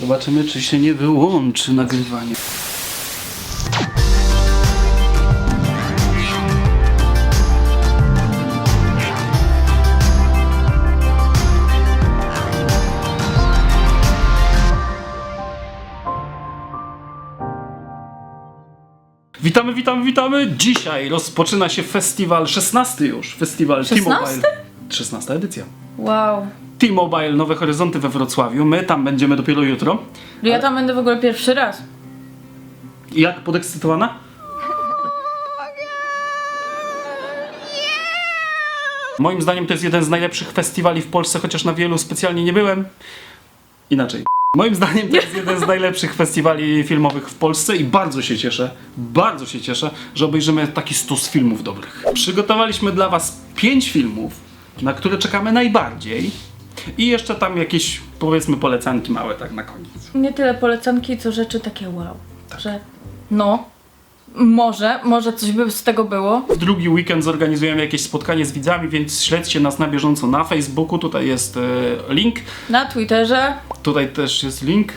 Zobaczymy, czy się nie wyłączy nagrywanie. Witamy, witamy, witamy! Dzisiaj rozpoczyna się festiwal, 16 już, festiwal 16? T-Mobile. 16 edycja. Wow. T-Mobile Nowe Horyzonty we Wrocławiu. My tam będziemy dopiero jutro. Ja tam będę w ogóle pierwszy raz. Jak podekscytowana? Moim zdaniem to jest jeden z najlepszych festiwali w Polsce, chociaż na wielu specjalnie nie byłem. Inaczej. Moim zdaniem to jest jeden z najlepszych festiwali filmowych w Polsce i bardzo się cieszę, bardzo się cieszę, że obejrzymy taki stos filmów dobrych. Przygotowaliśmy dla Was pięć filmów, na które czekamy najbardziej i jeszcze tam jakieś, powiedzmy, polecanki małe tak na koniec. Nie tyle polecanki, co rzeczy takie wow. Że no, może, może coś by z tego było. W drugi weekend zorganizujemy jakieś spotkanie z widzami, więc śledźcie nas na bieżąco na Facebooku. Tutaj jest e, link, Na Twitterze. tutaj też jest link.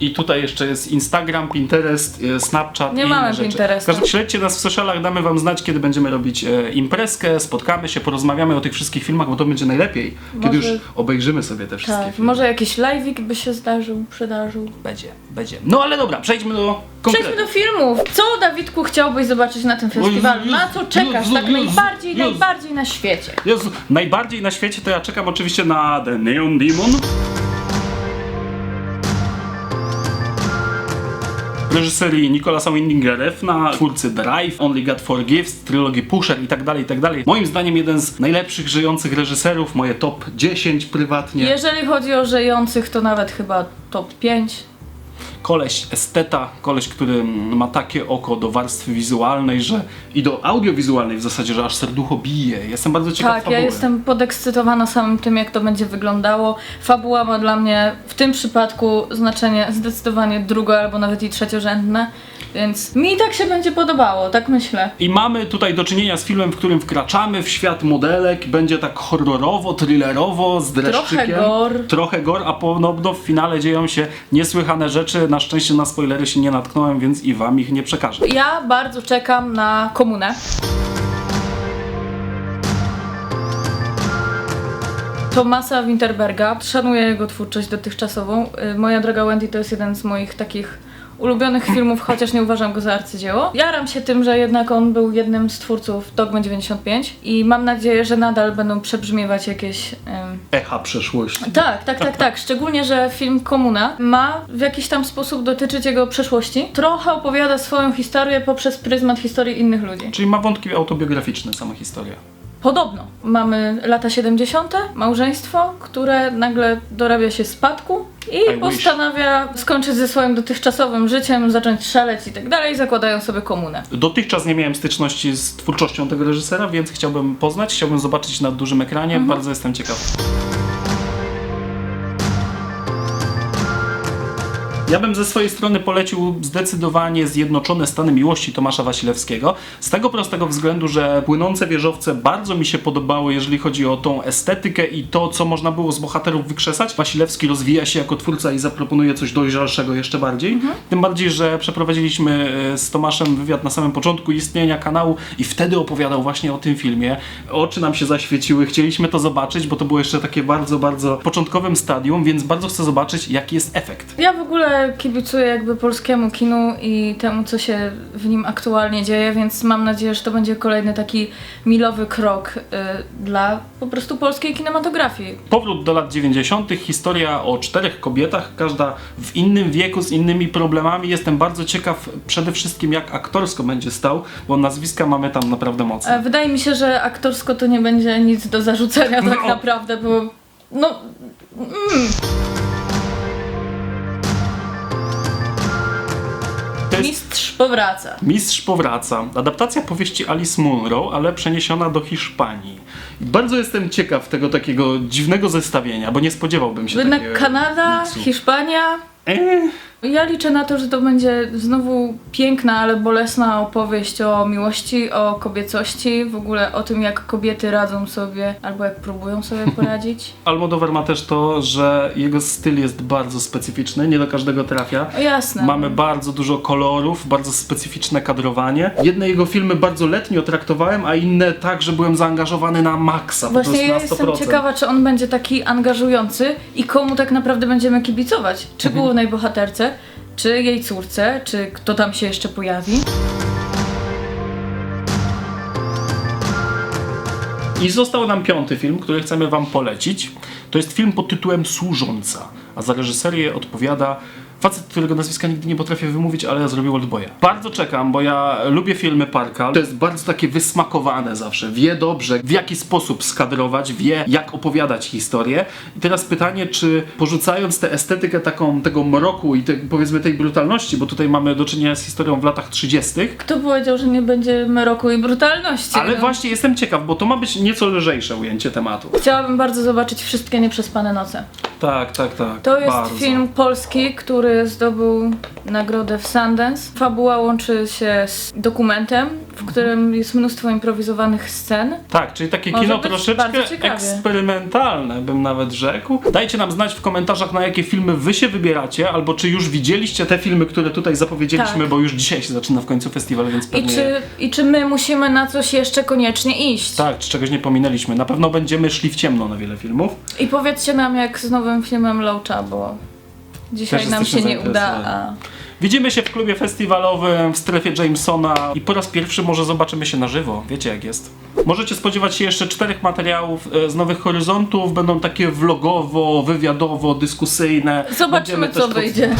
I tutaj jeszcze jest Instagram, Pinterest, e, Snapchat Nie i mamy rzeczy. Pinteresta. Każdym- Śledźcie nas w socialach, damy wam znać, kiedy będziemy robić e, imprezkę, spotkamy się, porozmawiamy o tych wszystkich filmach, bo to będzie najlepiej, kiedy Może- już obejrzymy sobie te wszystkie Tak, filmy. może jakiś live'ik by się zdarzył, przydarzył. Będzie, będzie. No ale dobra, przejdźmy do konkretów. Przejdźmy do filmów. Co, Dawidku, chciałbyś zobaczyć na tym festiwalu? Jezu, Na co czekasz Jezu, tak Jezu, najbardziej, Jezu. najbardziej na świecie? Jezu, najbardziej na świecie to ja czekam oczywiście na The Neon Demon. Reżyserii Nicolasa Winding Refna, twórcy Drive, Only God Forgives, trylogii Pusher i tak dalej, i tak dalej. Moim zdaniem jeden z najlepszych żyjących reżyserów, moje top 10 prywatnie. Jeżeli chodzi o żyjących, to nawet chyba top 5. Koleś esteta, koleś, który ma takie oko do warstwy wizualnej, że i do audiowizualnej w zasadzie, że aż serducho bije. Jestem bardzo ciekaw Tak, fabuły. ja jestem podekscytowana samym tym, jak to będzie wyglądało. Fabuła ma dla mnie w tym przypadku znaczenie zdecydowanie drugo albo nawet i trzeciorzędne, więc mi tak się będzie podobało, tak myślę. I mamy tutaj do czynienia z filmem, w którym wkraczamy w świat modelek. Będzie tak horrorowo, thrillerowo, z dreszczykiem. Trochę gore. Trochę gore, a podobno w finale dzieją się niesłychane rzeczy. Na szczęście na spoilery się nie natknąłem, więc i wam ich nie przekażę. Ja bardzo czekam na komunę. Tomasa Winterberga. Szanuję jego twórczość dotychczasową. Y, Moja droga Wendy to jest jeden z moich takich ulubionych filmów, chociaż nie uważam go za arcydzieło. Jaram się tym, że jednak on był jednym z twórców Dogma 95 i mam nadzieję, że nadal będą przebrzmiewać jakieś... ym, Echa przeszłości. tak, tak, tak, tak. Szczególnie, że film Komuna ma w jakiś tam sposób dotyczyć jego przeszłości. Trochę opowiada swoją historię poprzez pryzmat historii innych ludzi. Czyli ma wątki autobiograficzne sama historia. Podobno. Mamy lata 70., małżeństwo, które nagle dorabia się spadku I i wish. postanawia skończyć ze swoim dotychczasowym życiem, zacząć szaleć i tak dalej, zakładają sobie komunę. Dotychczas nie miałem styczności z twórczością tego reżysera, więc chciałbym poznać, chciałbym zobaczyć na dużym ekranie. Mhm. Bardzo jestem ciekaw. Ja bym ze swojej strony polecił zdecydowanie Zjednoczone Stany Miłości Tomasza Wasilewskiego. Z tego prostego względu, że płynące wieżowce bardzo mi się podobały, jeżeli chodzi o tą estetykę i to, co można było z bohaterów wykrzesać. Wasilewski rozwija się jako twórca i zaproponuje coś dojrzalszego jeszcze bardziej. Tym bardziej, że przeprowadziliśmy e, z Tomaszem wywiad na samym początku istnienia kanału i wtedy opowiadał właśnie o tym filmie. Oczy nam się zaświeciły, chcieliśmy to zobaczyć, bo to było jeszcze takie bardzo, bardzo początkowym stadium, więc bardzo chcę zobaczyć, jaki jest efekt. Ja w ogóle kibicuję jakby polskiemu kinu i temu, co się w nim aktualnie dzieje, więc mam nadzieję, że to będzie kolejny taki milowy krok y, dla po prostu polskiej kinematografii. Powrót do lat 90., historia o czterech kobietach, każda w innym wieku, z innymi problemami. Jestem bardzo ciekaw przede wszystkim, jak aktorsko będzie stał, bo nazwiska mamy tam naprawdę mocne. E, Wydaje mi się, że aktorsko to nie będzie nic do zarzucenia tak No. naprawdę, bo no To jest mistrz powraca. Mistrz powraca. Adaptacja powieści Alice Munro, ale przeniesiona do Hiszpanii. Bardzo jestem ciekaw tego takiego dziwnego zestawienia, bo nie spodziewałbym się Jednak takiego Kanada, miksu. Hiszpania, E, Ja liczę na to, że to będzie znowu piękna, ale bolesna opowieść o miłości, o kobiecości, w ogóle o tym, jak kobiety radzą sobie albo jak próbują sobie poradzić. Almodovar ma też to, że jego styl jest bardzo specyficzny, nie do każdego trafia. O jasne. Mamy bardzo dużo kolorów, bardzo specyficzne kadrowanie. Jedne jego filmy bardzo letnio traktowałem, a inne tak, że byłem zaangażowany na maksa, po Właśnie prostu ja na 100%. jestem ciekawa, czy on będzie taki angażujący i komu tak naprawdę będziemy kibicować. Czy Mhm. głównej bohaterce, czy jej córce, czy kto tam się jeszcze pojawi. I został nam piąty film, który chcemy wam polecić. To jest film pod tytułem Służąca, a za reżyserię odpowiada facet, którego nazwiska nigdy nie potrafię wymówić, ale zrobił Oldboya. Bardzo czekam, bo ja lubię filmy Parka. To jest bardzo takie wysmakowane zawsze. Wie dobrze, w jaki sposób skadrować, wie jak opowiadać historię. I teraz pytanie, czy porzucając tę estetykę taką tego mroku i te, powiedzmy tej brutalności, bo tutaj mamy do czynienia z historią w latach 30., Kto powiedział, że nie będzie mroku i brutalności? ale no? właśnie jestem ciekaw, bo to ma być nieco lżejsze ujęcie tematu. Chciałabym bardzo zobaczyć wszystkie nieprzespane noce. Tak, tak, tak. To jest bardzo. film polski, który zdobył nagrodę w Sundance. Fabuła łączy się z dokumentem, w którym jest mnóstwo improwizowanych scen. Tak, czyli takie Może kino być troszeczkę bardzo ciekawie. eksperymentalne, bym nawet rzekł. Dajcie nam znać w komentarzach, na jakie filmy wy się wybieracie, albo czy już widzieliście te filmy, które tutaj zapowiedzieliśmy, Tak. bo już dzisiaj się zaczyna w końcu festiwal, więc I pewnie... czy, I czy my musimy na coś jeszcze koniecznie iść? Tak, czy czegoś nie pominęliśmy. Na pewno będziemy szli w ciemno na wiele filmów. I powiedzcie nam jak z nowym filmem Loacha, bo dzisiaj Też nam się nie uda, a. Widzimy się w klubie festiwalowym w strefie Jamesona i po raz pierwszy może zobaczymy się na żywo. Wiecie jak jest. Możecie spodziewać się jeszcze czterech materiałów e, z Nowych Horyzontów. Będą takie vlogowo, wywiadowo, dyskusyjne. zobaczymy co wyjdzie.